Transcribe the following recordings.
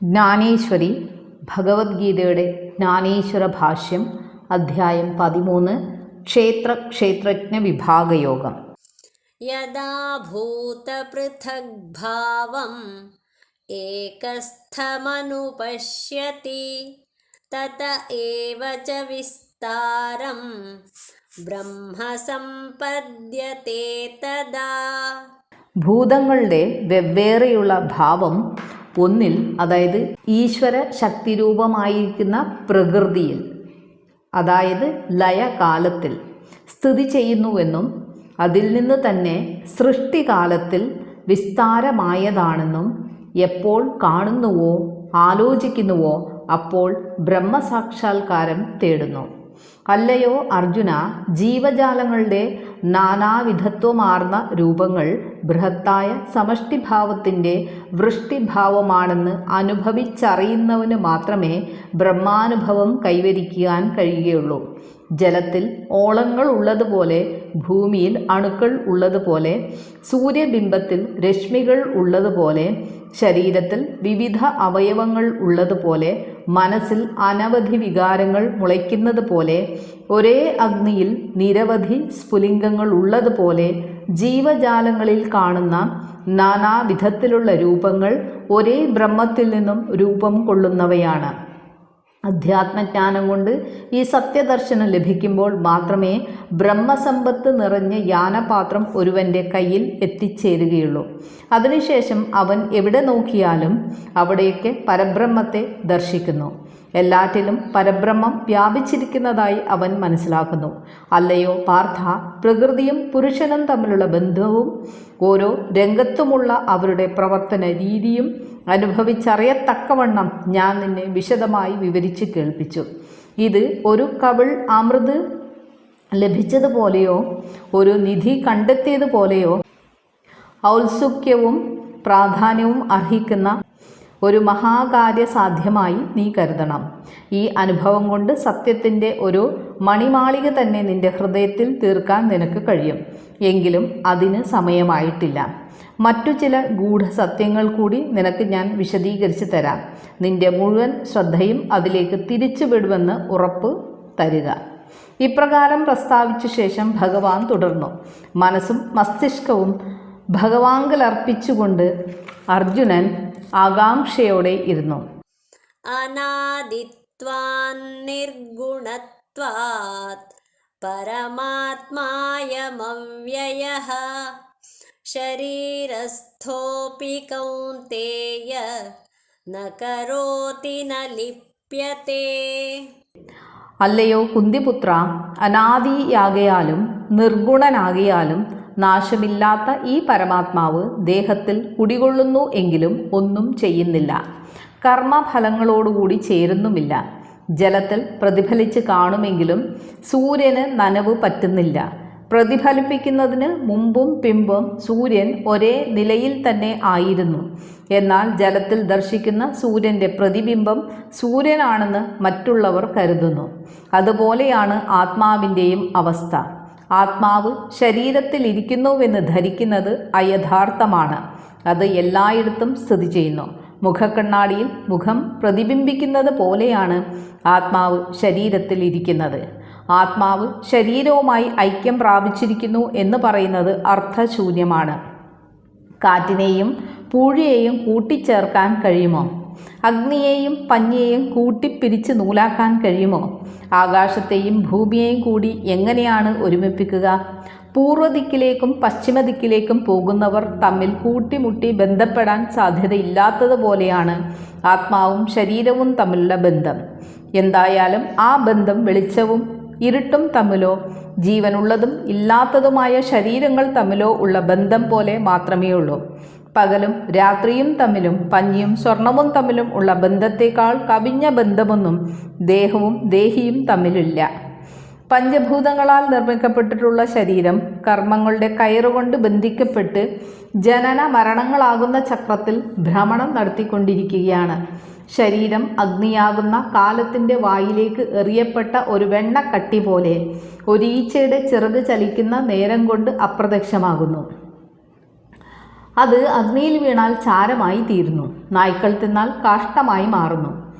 ജ്ഞാനേശ്വരി ഭഗവത്ഗീതയുടെ ജ്ഞാനേശ്വര ഭാഷ്യം അധ്യായം പതിമൂന്ന് ക്ഷേത്ര ക്ഷേത്രജ്ഞ വിഭാഗയോഗം. യഥാ ഭൂതപൃഥഗ്ഭാവം ഏകസ്ഥമനുപശ്യതി തത വിസ്താരം ബ്രഹ്മ തദാ ഭൂതങ്ങളുടെ വെവ്വേറെയുള്ള ഭാവം ഒന്നിൽ അതായത് ഈശ്വര ശക്തിരൂപമായിരിക്കുന്ന പ്രകൃതിയിൽ അതായത് ലയകാലത്തിൽ സ്ഥിതി ചെയ്യുന്നുവെന്നും അതിൽ നിന്ന് തന്നെ സൃഷ്ടികാലത്തിൽ വിസ്താരമായതാണെന്നും എപ്പോൾ കാണുന്നുവോ ആലോചിക്കുന്നുവോ അപ്പോൾ ബ്രഹ്മസാക്ഷാത്കാരം തേടുന്നു. അല്ലയോ അർജുന ജീവജാലങ്ങളുടെ നാനാവിധത്വമാർന്ന രൂപങ്ങൾ ബൃഹത്തായ സമഷ്ടിഭാവത്തിന്റെ വൃഷ്ടിഭാവമാണെന്ന് അനുഭവിച്ചറിയുന്നവന് മാത്രമേ ബ്രഹ്മാനുഭവം കൈവരിക്കാൻ കഴിയുകയുള്ളൂ. ജലത്തിൽ ഓളങ്ങൾ ഉള്ളതുപോലെ ഭൂമിയിൽ അണുക്കൾ ഉള്ളതുപോലെ സൂര്യബിംബത്തിൽ രശ്മികൾ ഉള്ളതുപോലെ ശരീരത്തിൽ വിവിധ അവയവങ്ങൾ ഉള്ളതുപോലെ മനസ്സിൽ അനവധി വികാരങ്ങൾ മുളയ്ക്കുന്നത് പോലെ ഒരേ അഗ്നിയിൽ നിരവധി സ്ഫുലിംഗങ്ങൾ ഉള്ളതുപോലെ ജീവജാലങ്ങളിൽ കാണുന്ന നാനാവിധത്തിലുള്ള രൂപങ്ങൾ ഒരേ ബ്രഹ്മത്തിൽ നിന്നും രൂപം കൊള്ളുന്നവയാണ്. അധ്യാത്മജ്ഞാനം കൊണ്ട് ഈ സത്യദർശനം ലഭിക്കുമ്പോൾ മാത്രമേ ബ്രഹ്മസമ്പത്ത് നിറഞ്ഞ യാനപാത്രം ഒരുവന്റെ കയ്യിൽ എത്തിച്ചേരുകയുള്ളൂ. അതിനുശേഷം അവൻ എവിടെ നോക്കിയാലും അവിടേക്ക് പരബ്രഹ്മത്തെ ദർശിക്കുന്നു. എല്ലാറ്റിലും പരബ്രഹ്മം വ്യാപിച്ചിരിക്കുന്നതായി അവൻ മനസ്സിലാക്കുന്നു. അല്ലയോ പാർത്ഥ പ്രകൃതിയും പുരുഷനും തമ്മിലുള്ള ബന്ധവും ഓരോ രംഗത്തുമുള്ള അവരുടെ പ്രവർത്തന രീതിയും അനുഭവിച്ചറിയത്തക്കവണ്ണം ഞാൻ നിന്നെ വിശദമായി വിവരിച്ച് കേൾപ്പിച്ചു. ഇത് ഒരു കവിൾ അമൃത് ലഭിച്ചതുപോലെയോ ഒരു നിധി കണ്ടെത്തിയതുപോലെയോ ഔത്സുക്യവും പ്രാധാന്യവും അർഹിക്കുന്ന ഒരു മഹാകാര്യ സാധ്യമായി നീ കരുതണം. ഈ അനുഭവം കൊണ്ട് സത്യത്തിന്റെ ഒരു മണിമാളിക തന്നെ നിന്റെ ഹൃദയത്തിൽ തീർക്കാൻ നിനക്ക് കഴിയും. എങ്കിലും അതിന് സമയമായിട്ടില്ല. മറ്റു ചില ഗൂഢസത്യങ്ങൾ കൂടി നിനക്ക് ഞാൻ വിശദീകരിച്ച് തരാം. നിന്റെ മുഴുവൻ ശ്രദ്ധയും അതിലേക്ക് തിരിച്ചുവിടുമെന്ന് ഉറപ്പ് തരിക. ഇപ്രകാരം പ്രസ്താവിച്ച ശേഷം ഭഗവാൻ തുടർന്നു. മനസ്സും മസ്തിഷ്കവും ഭഗവാങ്കലർപ്പിച്ചുകൊണ്ട് അർജുനൻ ആകാംക്ഷയോടെ ഇരുന്നു. അനാദിത്വാർഗുണത്വാത് പരമാത്മായമവ്യയ ശരീരസ്ഥോപി കൗന്തേയ നകരോതി ന ലിപ്യത്തെ അല്ലയോ കുന്തിപുത്ര അനാദിയാകയാലും നിർഗുണനാകിയാലും നാശമില്ലാത്ത ഈ പരമാത്മാവ് ദേഹത്തിൽ കുടികൊള്ളുന്നു എങ്കിലും ഒന്നും ചെയ്യുന്നില്ല. കർമ്മഫലങ്ങളോടുകൂടി ചേരുന്നുമില്ല. ജലത്തിൽ പ്രതിഫലിച്ച് കാണുമെങ്കിലും സൂര്യന് നനവ് പറ്റുന്നില്ല. പ്രതിഫലിപ്പിക്കുന്നതിന് മുമ്പും പിമ്പും സൂര്യൻ ഒരേ നിലയിൽ തന്നെ ആയിരുന്നു. എന്നാൽ ജലത്തിൽ ദർശിക്കുന്ന സൂര്യന്റെ പ്രതിബിംബം സൂര്യനാണെന്ന് മറ്റുള്ളവർ കരുതുന്നു. അതുപോലെയാണ് ആത്മാവിന്റെയും അവസ്ഥ. ആത്മാവ് ശരീരത്തിൽ ഇരിക്കുന്നുവെന്ന് ധരിക്കുന്നത് അയഥാർത്ഥമാണ്. അത് എല്ലായിടത്തും സ്ഥിതി ചെയ്യുന്നു. മുഖക്കണ്ണാടിയിൽ മുഖം പ്രതിബിംബിക്കുന്നത് പോലെയാണ് ആത്മാവ് ശരീരത്തിൽ ഇരിക്കുന്നത് ആത്മാവ് ശരീരവുമായി ഐക്യം പ്രാപിച്ചിരിക്കുന്നു എന്ന് പറയുന്നത് അർത്ഥശൂന്യമാണ്. കാറ്റിനെയും പൂഴിയെയും കൂട്ടിച്ചേർക്കാൻ കഴിയുമോ? അഗ്നിയെയും പഞ്ഞിയെയും കൂട്ടിപ്പിരിച്ച് നൂലാക്കാൻ കഴിയുമോ? ആകാശത്തെയും ഭൂമിയെയും കൂടി എങ്ങനെയാണ് ഒരുമിപ്പിക്കുക? പൂർവദിക്കിലേക്കും പശ്ചിമദിക്കിലേക്കും പോകുന്നവർ തമ്മിൽ കൂട്ടിമുട്ടി ബന്ധപ്പെടാൻ സാധ്യതയില്ലാത്തതുപോലെയാണ് ആത്മാവും ശരീരവും തമ്മിലുള്ള ബന്ധം. എന്തായാലും ആ ബന്ധം വെളിച്ചവും ഇരുട്ടും തമ്മിലോ ജീവനുള്ളതും ഇല്ലാത്തതുമായ ശരീരങ്ങൾ തമ്മിലോ ഉള്ള ബന്ധം പോലെ മാത്രമേ ഉള്ളൂ പകലും രാത്രിയും തമ്മിലും പഞ്ഞിയും സ്വർണവും തമ്മിലും ഉള്ള ബന്ധത്തേക്കാൾ കവിഞ്ഞ ബന്ധമൊന്നും ദേഹവും ദേഹിയും തമ്മിലില്ല. പഞ്ചഭൂതങ്ങളാൽ നിർമ്മിക്കപ്പെട്ടിട്ടുള്ള ശരീരം കർമ്മങ്ങളുടെ കയറുകൊണ്ട് ബന്ധിക്കപ്പെട്ട് ജനന മരണങ്ങളാകുന്ന ചക്രത്തിൽ ഭ്രമണം നടത്തിക്കൊണ്ടിരിക്കുകയാണ്. ശരീരം അഗ്നിയാകുന്ന കാലത്തിന്റെ വായിലേക്ക് എറിയപ്പെട്ട ഒരു വെണ്ണക്കട്ടി പോലെ ഒരീച്ചയുടെ ചിറക് ചലിക്കുന്ന നേരം കൊണ്ട് അപ്രത്യക്ഷമാകുന്നു. അത് അഗ്നിയിൽ വീണാൽ ചാരമായി തീരുന്നു. നായ്ക്കൾ തിന്നാൽ കാഷ്ടമായി മാറുന്നു.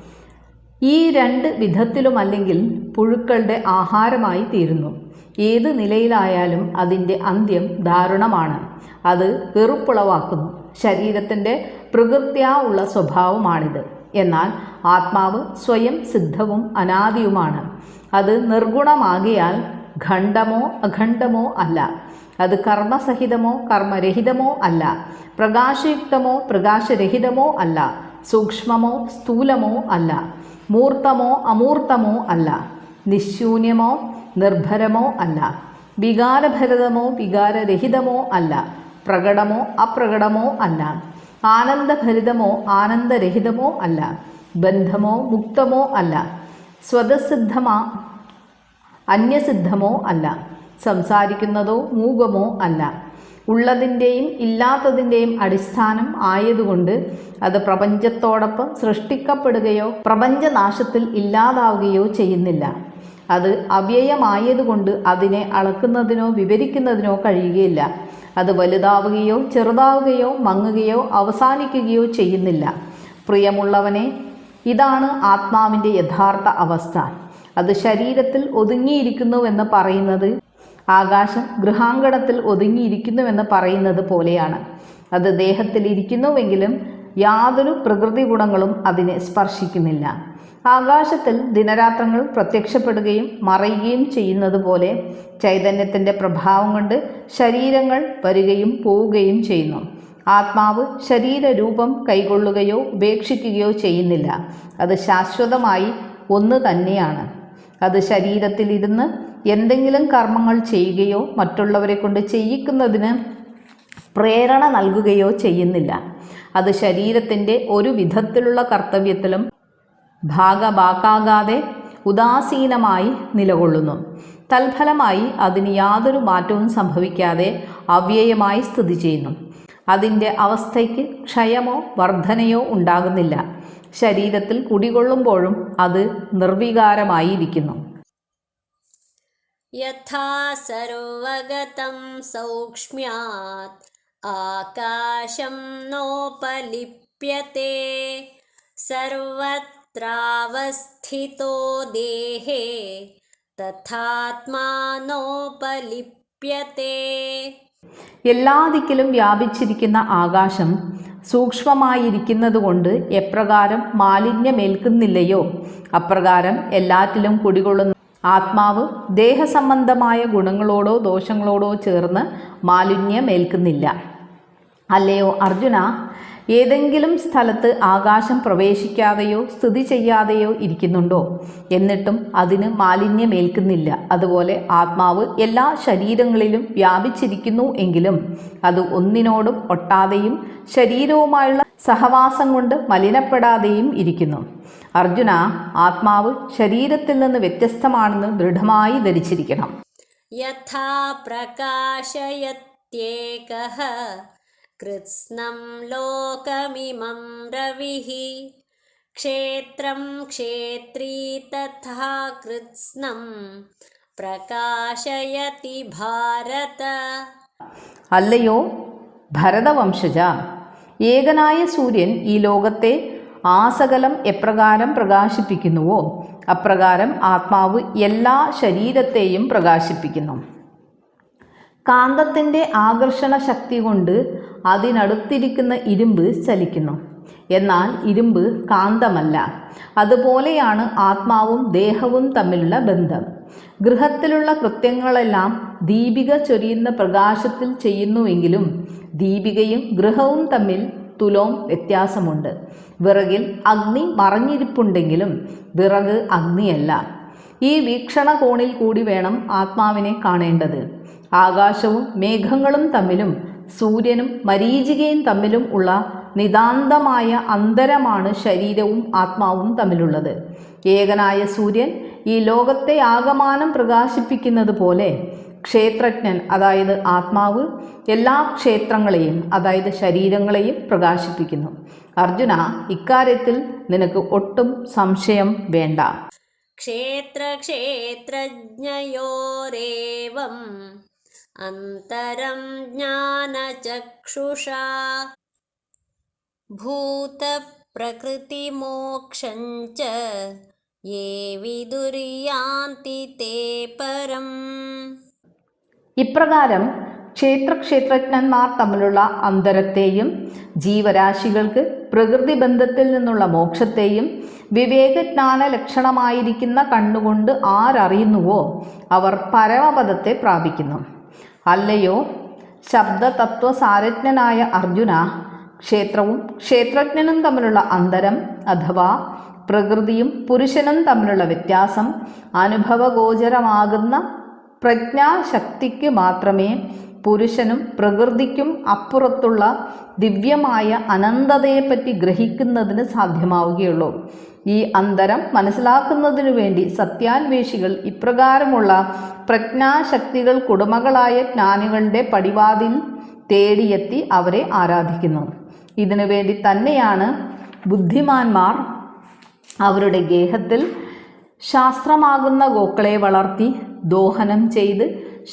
ഈ രണ്ട് വിധത്തിലും അല്ലെങ്കിൽ പുഴുക്കളുടെ ആഹാരമായി തീരുന്നു. ഏത് നിലയിലായാലും അതിന്റെ അന്ത്യം ദാരുണമാണ്. അത് വെറുപ്പുളവാക്കുന്നു. ശരീരത്തിന്റെ പ്രകൃത്യാ ഉള്ള സ്വഭാവമാണിത്. എന്നാൽ ആത്മാവ് സ്വയം സിദ്ധവും അനാദിയുമാണ്. അത് നിർഗുണമാകിയാൽ ഖണ്ഡമോ അഖണ്ഡമോ അല്ല. അത് കർമ്മസഹിതമോ കർമ്മരഹിതമോ അല്ല. പ്രകാശയുക്തമോ പ്രകാശരഹിതമോ അല്ല. സൂക്ഷ്മമോ സ്ഥൂലമോ അല്ല. മൂർത്തമോ അമൂർത്തമോ അല്ല. നിശൂന്യമോ നിർഭരമോ അല്ല. വികാരഭരിതമോ വികാരരഹിതമോ അല്ല. പ്രകടമോ അപ്രകടമോ അല്ല. ആനന്ദഭരിതമോ ആനന്ദരഹിതമോ അല്ല. ബന്ധമോ മുക്തമോ അല്ല. സ്വതസിദ്ധമാ അന്യസിദ്ധമോ അല്ല. സംസാരിക്കുന്നതോ മൂകമോ അല്ല. ഉള്ളതിന്റെയും ഇല്ലാത്തതിന്റെയും അടിസ്ഥാനം ആയതുകൊണ്ട് അത് പ്രപഞ്ചത്തോടൊപ്പം സൃഷ്ടിക്കപ്പെടുകയോ പ്രപഞ്ചനാശത്തിൽ ഇല്ലാതാവുകയോ ചെയ്യുന്നില്ല. അത് അവ്യയമായതുകൊണ്ട് അതിനെ അളക്കുന്നതിനോ വിവരിക്കുന്നതിനോ കഴിയുകയില്ല. അത് വലുതാവുകയോ ചെറുതാവുകയോ മങ്ങുകയോ അവസാനിക്കുകയോ ചെയ്യുന്നില്ല. പ്രിയമുള്ളവനെ ഇതാണ് ആത്മാവിന്റെ യഥാർത്ഥ അവസ്ഥ. അത് ശരീരത്തിൽ ഒതുങ്ങിയിരിക്കുന്നുവെന്ന് പറയുന്നത് ആകാശം ഗൃഹാങ്കണത്തിൽ ഒതുങ്ങിയിരിക്കുന്നുവെന്ന് പറയുന്നത് പോലെയാണ്. അത് ദേഹത്തിൽ ഇരിക്കുന്നുവെങ്കിലും യാതൊരു പ്രകൃതി ഗുണങ്ങളും അതിനെ സ്പർശിക്കുന്നില്ല. ആകാശത്തിൽ ദിനരാത്രങ്ങൾ പ്രത്യക്ഷപ്പെടുകയും മറയുകയും ചെയ്യുന്നത് പോലെ ചൈതന്യത്തിന്റെ പ്രഭാവം കൊണ്ട് ശരീരങ്ങൾ വരികയും പോവുകയും ചെയ്യുന്നു. ആത്മാവ് ശരീരരൂപം കൈകൊള്ളുകയോ ഉപേക്ഷിക്കുകയോ ചെയ്യുന്നില്ല. അത് ശാശ്വതമായി ഒന്ന് തന്നെയാണ്. അത് ശരീരത്തിലിരുന്ന് എന്തെങ്കിലും കർമ്മങ്ങൾ ചെയ്യുകയോ മറ്റുള്ളവരെ കൊണ്ട് ചെയ്യിക്കുന്നതിന് പ്രേരണ നൽകുകയോ ചെയ്യുന്നില്ല. അത് ശരീരത്തിന്റെ ഒരു വിധത്തിലുള്ള കർത്തവ്യത്തിലും ഭാഗഭാക്കാകാതെ ഉദാസീനമായി നിലകൊള്ളുന്നു. തൽഫലമായി അതിന് യാതൊരു മാറ്റവും സംഭവിക്കാതെ അവ്യയമായി സ്ഥിതി ചെയ്യുന്നു. അതിന്റെ അവസ്ഥയ്ക്ക് ക്ഷയമോ വർധനയോ ഉണ്ടാകുന്നില്ല. ശരീരത്തിൽ കുടികൊള്ളുമ്പോഴും അത് നിർവികാരമായിരിക്കുന്നു. ആകാശം നോപലിപ്യത്തെ. സർവത്രാവസ്ഥിതോ ദേഹേ. തഥാത്മാനോപലിപ്യത്തെ എല്ലാ ദിക്കിലും വ്യാപിച്ചിരിക്കുന്ന ആകാശം സൂക്ഷ്മമായിരിക്കുന്നതുകൊണ്ട് എപ്രകാരം മാലിന്യമേൽക്കുന്നില്ലയോ? അപ്രകാരം എല്ലാറ്റിലും കുടികൊള്ളുന്ന. ആത്മാവ് ദേഹസംബന്ധമായ ഗുണങ്ങളോടോ ദോഷങ്ങളോടോ ചേർന്ന് മാലിന്യമേൽക്കുന്നില്ല. അല്ലയോ അർജുന? ഏതെങ്കിലും സ്ഥലത്ത് ആകാശം പ്രവേശിക്കാതെയോ സ്ഥിതി ചെയ്യാതെയോ ഇരിക്കുന്നുണ്ടോ? എന്നിട്ടും അതിന് മാലിന്യമേൽക്കുന്നില്ല. അതുപോലെ ആത്മാവ് എല്ലാ ശരീരങ്ങളിലും വ്യാപിച്ചിരിക്കുന്നു എങ്കിലും അത് ഒന്നിനോടും ഒട്ടാതെയും ശരീരവുമായുള്ള സഹവാസം കൊണ്ട് മലിനപ്പെടാതെയും ഇരിക്കുന്നു. അർജുന ആത്മാവ് ശരീരത്തിൽ നിന്ന് വ്യത്യസ്തമാണെന്ന് ദൃഢമായി ധരിച്ചിരിക്കണം. യഥാ പ്രകാശയത്യേകഃ कृत्स्नं लोकमिमं रविः क्षेत्रं क्षेत्री तथा कृत्स्नं प्रकाशयति भारत അല്ലയോ ഭരതവംശജ ഏകനായ സൂര്യൻ ഈ ലോകത്തെ ആസകലം എപ്രകാരം പ്രകാശിപ്പിക്കുന്നുവോ അപ്രകാരം ആത്മാവ് എല്ലാ ശരീരത്തെയും പ്രകാശിപ്പിക്കുന്നു കാന്തത്തിൻ്റെ ആകർഷണ ശക്തി കൊണ്ട് അതിനടുത്തിരിക്കുന്ന ഇരുമ്പ് ചലിക്കുന്നു. എന്നാൽ ഇരുമ്പ് കാന്തമല്ല. അതുപോലെയാണ് ആത്മാവും ദേഹവും തമ്മിലുള്ള ബന്ധം. ഗൃഹത്തിലുള്ള കൃത്യങ്ങളെല്ലാം ദീപിക ചൊരിയുന്ന പ്രകാശത്തിൽ ചെയ്യുന്നുവെങ്കിലും ദീപികയും ഗൃഹവും തമ്മിൽ തുലോം വ്യത്യാസമുണ്ട്. വിറകിൽ അഗ്നി മറഞ്ഞിരിപ്പുണ്ടെങ്കിലും വിറക് അഗ്നിയല്ല. ഈ വീക്ഷണകോണിൽ കൂടി വേണം ആത്മാവിനെ കാണേണ്ടത്. ആകാശവും മേഘങ്ങളും തമ്മിലും സൂര്യനും മരീചികയും തമ്മിലും ഉള്ള നിതാന്തമായ അന്തരമാണ് ശരീരവും ആത്മാവും തമ്മിലുള്ളത്. ഏകനായ സൂര്യൻ ഈ ലോകത്തെ ആകമാനം പ്രകാശിപ്പിക്കുന്നത് പോലെ ക്ഷേത്രജ്ഞൻ അതായത് ആത്മാവ് എല്ലാ ക്ഷേത്രങ്ങളെയും അതായത് ശരീരങ്ങളെയും പ്രകാശിപ്പിക്കുന്നു. അർജുന ഇക്കാര്യത്തിൽ നിനക്ക് ഒട്ടും സംശയം വേണ്ട. ക്ഷേത്ര ക്ഷേത്രജ്ഞയോരേവം अन्तरं ज्ञानचक्षुषा भूतप्रकृतिमोक्षं च ये विदुर्यान्ति ते परम् ഇപ്രകാരം ക്ഷേത്രക്ഷേത്രജ്ഞന്മാർ തമ്മിലുള്ള അന്തരത്തെയും ജീവരാശികൾക്ക് പ്രകൃതി ബന്ധത്തിൽ നിന്നുള്ള മോക്ഷത്തെയും വിവേകജ്ഞാന ലക്ഷണമായിരിക്കുന്ന കണ്ണുകൊണ്ട് ആരറിയുന്നുവോ അവർ പരമപദത്തെ പ്രാപിക്കുന്നു അല്ലയോ? ശബ്ദതത്വസാരജ്ഞനായ അർജുന ക്ഷേത്രവും ക്ഷേത്രജ്ഞനും തമ്മിലുള്ള അന്തരം അഥവാ പ്രകൃതിയും പുരുഷനും തമ്മിലുള്ള വ്യത്യാസം അനുഭവഗോചരമാകുന്ന പ്രജ്ഞാശക്തിക്ക് മാത്രമേ പുരുഷനും പ്രകൃതിക്കും അപ്പുറത്തുള്ള ദിവ്യമായ അനന്തതയെപ്പറ്റി ഗ്രഹിക്കുന്നതിന് സാധ്യമാവുകയുള്ളൂ. ഈ അന്തരം മനസ്സിലാക്കുന്നതിനു വേണ്ടി സത്യാന്വേഷികൾ ഇപ്രകാരമുള്ള പ്രജ്ഞാശക്തികൾ കുടുമകളായ ജ്ഞാനികളുടെ പടിവാതിൽ തേടിയെത്തി അവരെ ആരാധിക്കുന്നു. ഇതിനു വേണ്ടി തന്നെയാണ് ബുദ്ധിമാന്മാർ അവരുടെ ഗേഹത്തിൽ ശാസ്ത്രമാകുന്ന ഗോക്കളെ വളർത്തി ദോഹനം ചെയ്ത്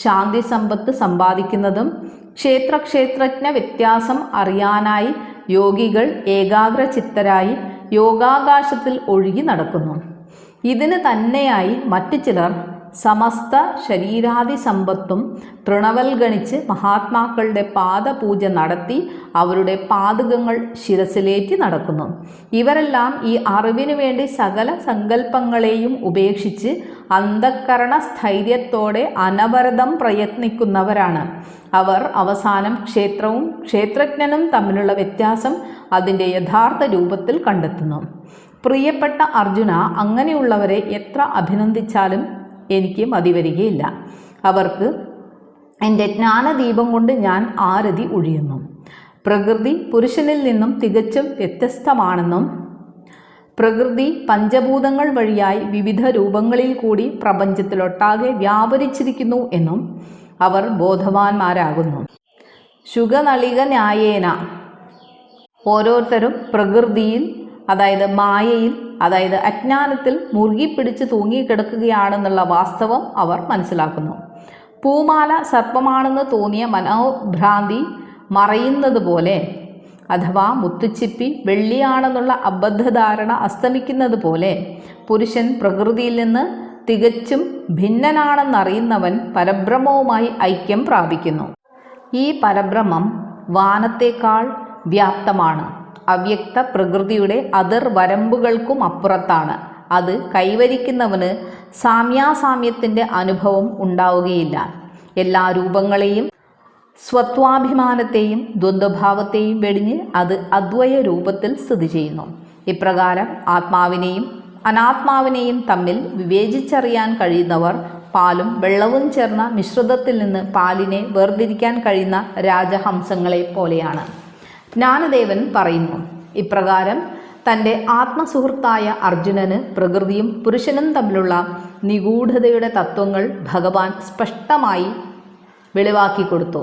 ശാന്തി സമ്പത്ത് സമ്പാദിക്കുന്നതും ക്ഷേത്രക്ഷേത്രജ്ഞ വ്യത്യാസം അറിയാനായി യോഗികൾ ഏകാഗ്രചിത്തരായി യോഗാകാശത്തിൽ ഒഴുകി നടക്കുന്നു. ഇതിന് തന്നെയായി മറ്റു ചിലർ സമസ്ത ശരീരാദി സമ്പത്തും തൃണവൽഗണിച്ച് മഹാത്മാക്കളുടെ പാദപൂജ നടത്തി അവരുടെ പാതകങ്ങൾ ശിരസിലേറ്റി നടക്കുന്നു. ഇവരെല്ലാം ഈ അറിവിനു വേണ്ടി സകല സങ്കല്പങ്ങളെയും ഉപേക്ഷിച്ച് അന്ധക്കരണ സ്ഥൈര്യത്തോടെ അനവരതം പ്രയത്നിക്കുന്നവരാണ്. അവർ അവസാനം ക്ഷേത്രവും ക്ഷേത്രജ്ഞനും തമ്മിലുള്ള വ്യത്യാസം അതിന്റെ യഥാർത്ഥ രൂപത്തിൽ കണ്ടെത്തുന്നു. പ്രിയപ്പെട്ട അർജുന അങ്ങനെയുള്ളവരെ എത്ര അഭിനന്ദിച്ചാലും എനിക്ക് മതിവരികയില്ല. അവർക്ക് എന്റെ ജ്ഞാനദീപം കൊണ്ട് ഞാൻ ആരതി ഒഴിയുന്നു. പ്രകൃതി പുരുഷനിൽ നിന്നും തികച്ചും വ്യത്യസ്തമാണെന്നും പ്രകൃതി പഞ്ചഭൂതങ്ങൾ വഴിയായി വിവിധ രൂപങ്ങളിൽ കൂടി പ്രപഞ്ചത്തിലൊട്ടാകെ വ്യാപരിച്ചിരിക്കുന്നു എന്നും അവർ ബോധവാന്മാരാകുന്നു. ശുഗനളിക ന്യായേന. ഓരോരുത്തരും പ്രകൃതിയിൽ അതായത് മായയിൽ അതായത് അജ്ഞാനത്തിൽ മുറുകി പിടിച്ച് തൂങ്ങിക്കിടക്കുകയാണെന്നുള്ള വാസ്തവം അവർ മനസ്സിലാക്കുന്നു. പൂമാല സർപ്പമാണെന്ന് തോന്നിയ മനോഭ്രാന്തി മറയുന്നത് പോലെ അഥവാ മുത്തുച്ചിപ്പി വെള്ളിയാണെന്നുള്ള അബദ്ധധാരണ അസ്തമിക്കുന്നത് പോലെ പുരുഷൻ പ്രകൃതിയിൽ നിന്ന് തികച്ചും ഭിന്നനാണെന്നറിയുന്നവൻ പരബ്രഹ്മവുമായി ഐക്യം പ്രാപിക്കുന്നു. ഈ പരബ്രഹ്മം വാനത്തേക്കാൾ വ്യാപ്തമാണ്. അവ്യക്ത പ്രകൃതിയുടെ അതിർ വരമ്പുകൾക്കും അപ്പുറത്താണ്. അത് കൈവരിക്കുന്നവന് സാമ്യാസാമ്യത്തിന്റെ അനുഭവം ഉണ്ടാവുകയില്ല. എല്ലാ രൂപങ്ങളെയും സ്വത്വാഭിമാനത്തെയും ദ്വന്ദ്ഭാവത്തെയും വെടിഞ്ഞ് അത് അദ്വയ രൂപത്തിൽ സ്ഥിതി ചെയ്യുന്നു. ഇപ്രകാരം ആത്മാവിനെയും അനാത്മാവിനെയും തമ്മിൽ വിവേചിച്ചറിയാൻ കഴിയുന്നവർ പാലും വെള്ളവും ചേർന്ന മിശ്രിതത്തിൽ നിന്ന് പാലിനെ വേർതിരിക്കാൻ കഴിയുന്ന രാജഹംസങ്ങളെ പോലെയാണ്. ജ്ഞാനദേവൻ പറയുന്നു ഇപ്രകാരം തന്റെ ആത്മസുഹൃത്തായ അർജുനന് പ്രകൃതിയും പുരുഷനും തമ്മിലുള്ള നിഗൂഢതയുടെ തത്വങ്ങൾ ഭഗവാൻ സ്പഷ്ടമായി വെളിവാക്കി കൊടുത്തു.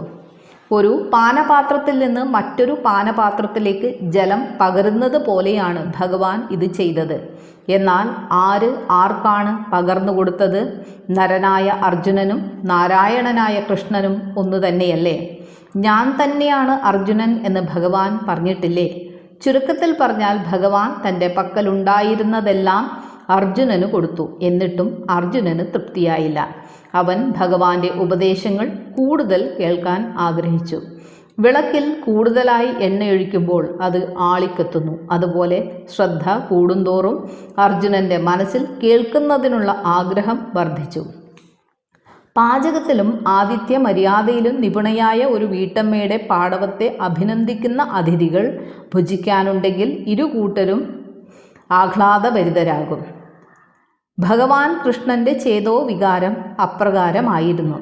ഒരു പാനപാത്രത്തിൽ നിന്ന് മറ്റൊരു പാനപാത്രത്തിലേക്ക് ജലം പകരുന്നത് പോലെയാണ് ഭഗവാൻ ഇത് ചെയ്തത്. എന്നാൽ ആര് ആർക്കാണ് പകർന്നു കൊടുത്തത്? നരനായ അർജുനനും നാരായണനായ കൃഷ്ണനും ഒന്നു തന്നെയല്ലേ? ഞാൻ തന്നെയാണ് അർജുനൻ എന്ന് ഭഗവാൻ പറഞ്ഞിട്ടില്ലേ? ചുരുക്കത്തിൽ പറഞ്ഞാൽ ഭഗവാൻ തന്റെ പക്കലുണ്ടായിരുന്നതെല്ലാം അർജുനന് കൊടുത്തു. എന്നിട്ടും അർജുനന് തൃപ്തിയായില്ല. അവൻ ഭഗവാന്റെ ഉപദേശങ്ങൾ കൂടുതൽ കേൾക്കാൻ ആഗ്രഹിച്ചു. വിളക്കിൽ കൂടുതലായി എണ്ണയൊഴിക്കുമ്പോൾ അത് ആളിക്കത്തുന്നു. അതുപോലെ ശ്രദ്ധ കൂടുന്തോറും അർജുനന്റെ മനസ്സിൽ കേൾക്കുന്നതിനുള്ള ആഗ്രഹം വർദ്ധിച്ചു. പാചകത്തിലും ആദിത്യ മര്യാദയിലും നിപുണയായ ഒരു വീട്ടമ്മയുടെ പാടവത്തെ അഭിനന്ദിക്കുന്ന അതിഥികൾ ഭുജിക്കാനുണ്ടെങ്കിൽ ഇരു കൂട്ടരും ആഹ്ലാദഭരിതരാകും. ഭഗവാൻ കൃഷ്ണന്റെ ചേതോ വികാരം അപ്രകാരമായിരുന്നു.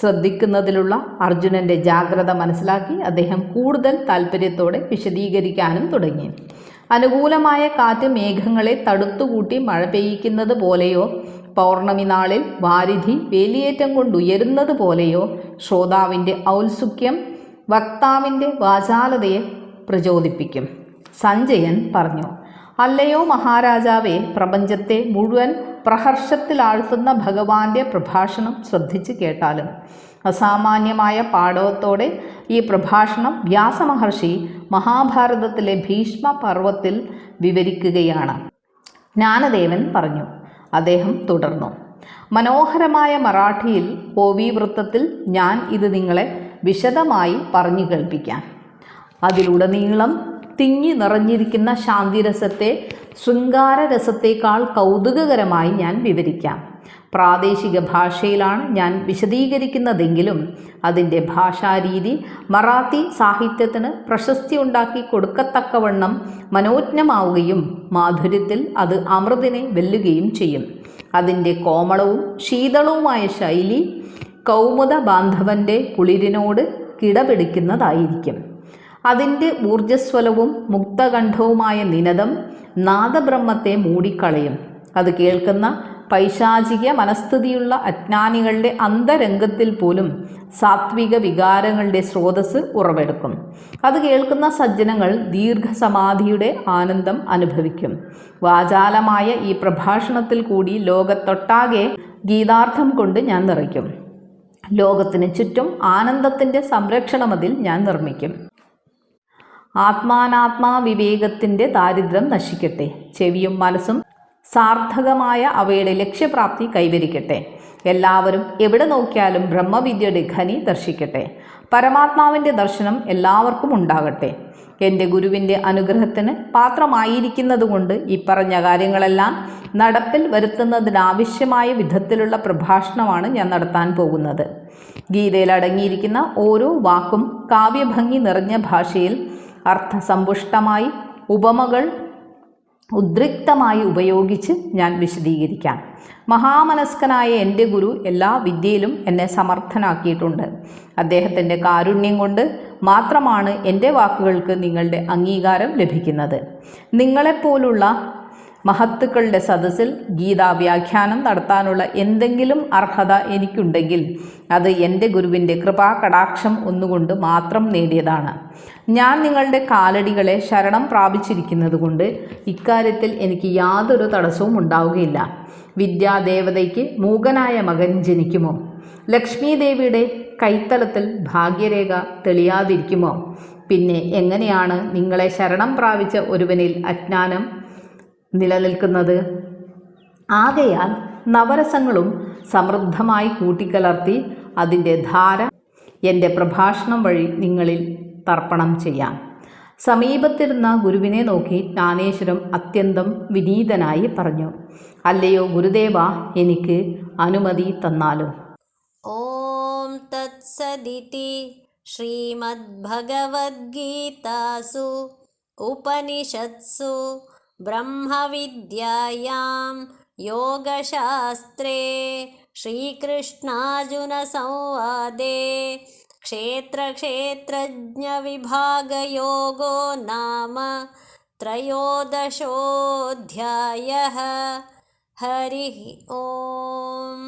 ശ്രദ്ധിക്കുന്നതിലുള്ള അർജുനന്റെ ജാഗ്രത മനസ്സിലാക്കി അദ്ദേഹം കൂടുതൽ താല്പര്യത്തോടെ വിശദീകരിക്കാനും തുടങ്ങി. അനുകൂലമായ കാറ്റ് മേഘങ്ങളെ തടുത്തുകൂട്ടി മഴ പെയ്യിക്കുന്നത് പോലെയോ പൗർണമി നാളിൽ വാരിധി വേലിയേറ്റം കൊണ്ടുയരുന്നത് പോലെയോ ശ്രോതാവിന്റെ ഔത്സുക്യം വക്താവിന്റെ വാചാലതയെ പ്രചോദിപ്പിക്കും. സഞ്ജയൻ പറഞ്ഞു അല്ലയോ മഹാരാജാവേ പ്രപഞ്ചത്തെ മുഴുവൻ പ്രഹർഷത്തിലാഴ്ത്തുന്ന ഭഗവാന്റെ പ്രഭാഷണം ശ്രദ്ധിച്ച് കേട്ടാലും അസാമാന്യമായ പാഠവത്തോടെ ഈ പ്രഭാഷണം വ്യാസമഹർഷി മഹാഭാരതത്തിലെ ഭീഷ്മ പർവത്തിൽ വിവരിക്കുകയാണ്. ജ്ഞാനദേവൻ പറഞ്ഞു അദ്ദേഹം തുടർന്നു മനോഹരമായ മറാഠിയിൽ ഓവി വൃത്തത്തിൽ ഞാൻ ഇത് നിങ്ങളെ വിശദമായി പറഞ്ഞു കേൾപ്പിക്കാം. അതിലുടനീളം തിങ്ങി നിറഞ്ഞിരിക്കുന്ന ശാന്തിരസത്തെ ശൃംഗാരരസത്തേക്കാൾ കൗതുകകരമായി ഞാൻ വിവരിക്കാം. പ്രാദേശിക ഭാഷയിലാണ് ഞാൻ വിശദീകരിക്കുന്നതെങ്കിലും അതിന്റെ ഭാഷാരീതി മറാത്തി സാഹിത്യത്തിന് പ്രശസ്തി ഉണ്ടാക്കി കൊടുക്കത്തക്കവണ്ണം മനോജ്ഞമാവുകയും മാധുര്യത്തിൽ അത് അമൃതിനെ വെല്ലുകയും ചെയ്യും. അതിന്റെ കോമളവും ശീതളവുമായ ശൈലി കൗമുദ ബാന്ധവന്റെ കുളിരിനോട് കിടപിടിക്കുന്നതായിരിക്കും. അതിന്റെ ഊർജസ്വലവും മുക്തകണ്ഠവുമായ നിനദം നാദബ്രഹ്മത്തെ മൂടിക്കളയും. അത് കേൾക്കുന്ന പൈശാചിക മനസ്ഥിതിയുള്ള അജ്ഞാനികളുടെ അന്തരംഗത്തിൽ പോലും സാത്വിക വികാരങ്ങളുടെ സ്രോതസ് ഉറവെടുക്കും. അത് കേൾക്കുന്ന സജ്ജനങ്ങൾ ദീർഘസമാധിയുടെ ആനന്ദം അനുഭവിക്കും. വാചാലമായ ഈ പ്രഭാഷണത്തിൽ കൂടി ലോകത്തൊട്ടാകെ ഗീതാർത്ഥം കൊണ്ട് ഞാൻ നിറയ്ക്കും. ലോകത്തിന് ചുറ്റും ആനന്ദത്തിന്റെ സംരക്ഷണമതിൽ ഞാൻ നിർമ്മിക്കും. ആത്മാനാത്മാ വിവേകത്തിന്റെ ദാരിദ്ര്യം നശിക്കട്ടെ. ചെവിയും മനസ്സും സാർത്ഥകമായ അവയുടെ ലക്ഷ്യപ്രാപ്തി കൈവരിക്കട്ടെ. എല്ലാവരും എവിടെ നോക്കിയാലും ബ്രഹ്മവിദ്യയുടെ ഖനി ദർശിക്കട്ടെ. പരമാത്മാവിന്റെ ദർശനം എല്ലാവർക്കും ഉണ്ടാകട്ടെ. എന്റെ ഗുരുവിന്റെ അനുഗ്രഹത്തിന് പാത്രമായിരിക്കുന്നതുകൊണ്ട് ഈ പറഞ്ഞ കാര്യങ്ങളെല്ലാം നടപ്പിൽ വരുത്തുന്നതിനാവശ്യമായ വിധത്തിലുള്ള പ്രഭാഷണമാണ് ഞാൻ നടത്താൻ പോകുന്നത്. ഗീതയിൽ അടങ്ങിയിരിക്കുന്ന ഓരോ വാക്കും കാവ്യഭംഗി നിറഞ്ഞ ഭാഷയിൽ അർത്ഥസമ്പുഷ്ടമായി ഉപമകൾ ഉദ്രിക്തമായി ഉപയോഗിച്ച് ഞാൻ വിശദീകരിക്കാം. മഹാമനസ്കനായ എന്റെ ഗുരു എല്ലാ വിദ്യയിലും എന്നെ സമർത്ഥനാക്കിയിട്ടുണ്ട്. അദ്ദേഹത്തിന്റെ കാരുണ്യം കൊണ്ട് മാത്രമാണ് എന്റെ വാക്കുകൾക്ക് നിങ്ങളുടെ അംഗീകാരം ലഭിക്കുന്നത്. നിങ്ങളെപ്പോലുള്ള മഹത്തുക്കളുടെ സദസ്സിൽ ഗീതാ വ്യാഖ്യാനം നടത്താനുള്ള എന്തെങ്കിലും അർഹത എനിക്കുണ്ടെങ്കിൽ അത് എന്റെ ഗുരുവിന്റെ കൃപാ കടാക്ഷം ഒന്നുകൊണ്ട് മാത്രം നേടിയതാണ്. ഞാൻ നിങ്ങളുടെ കാലടികളെ ശരണം പ്രാപിച്ചിരിക്കുന്നത് കൊണ്ട് ഇക്കാര്യത്തിൽ എനിക്ക് യാതൊരു തടസ്സവും ഉണ്ടാവുകയില്ല. വിദ്യാദേവതയ്ക്ക് മൂകനായ മകൻ ജനിക്കുമോ? ലക്ഷ്മി ദേവിയുടെ കൈത്തലത്തിൽ ഭാഗ്യരേഖ തെളിയാതിരിക്കുമോ? പിന്നെ എങ്ങനെയാണ് നിങ്ങളെ ശരണം പ്രാപിച്ച ഒരുവനിൽ അജ്ഞാനം നിലനിൽക്കുന്നത്. ആകയാൽ നവരസങ്ങളും സമൃദ്ധമായി കൂട്ടിക്കലർത്തി അതിന്റെ ധാര എന്റെ പ്രഭാഷണം വഴി നിങ്ങളിൽ തർപ്പണം ചെയ്യാം. സമീപത്തിരുന്ന ഗുരുവിനെ നോക്കി ജ്ഞാനേശ്വരം അത്യന്തം വിനീതനായി പറഞ്ഞു അല്ലയോ ഗുരുദേവ എനിക്ക് അനുമതി തന്നാലും? ഓം തത്സദിതി ശ്രീമദ്ഭഗവത്ഗീതാസു ഉപനിഷത്സു ब्रह्मविद्यायां योगशास्त्रे श्रीकृष्णार्जुनसंवादे क्षेत्रक्षेत्रज्ञविभागयोगो नाम त्रयोदशोऽध्यायः हरिः ओम्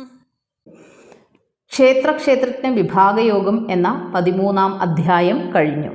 ക്ഷേത്രക്ഷേത്രജ്ഞ വിഭാഗയോഗം എന്ന പതിമൂന്നാം അധ്യായം കഴിഞ്ഞു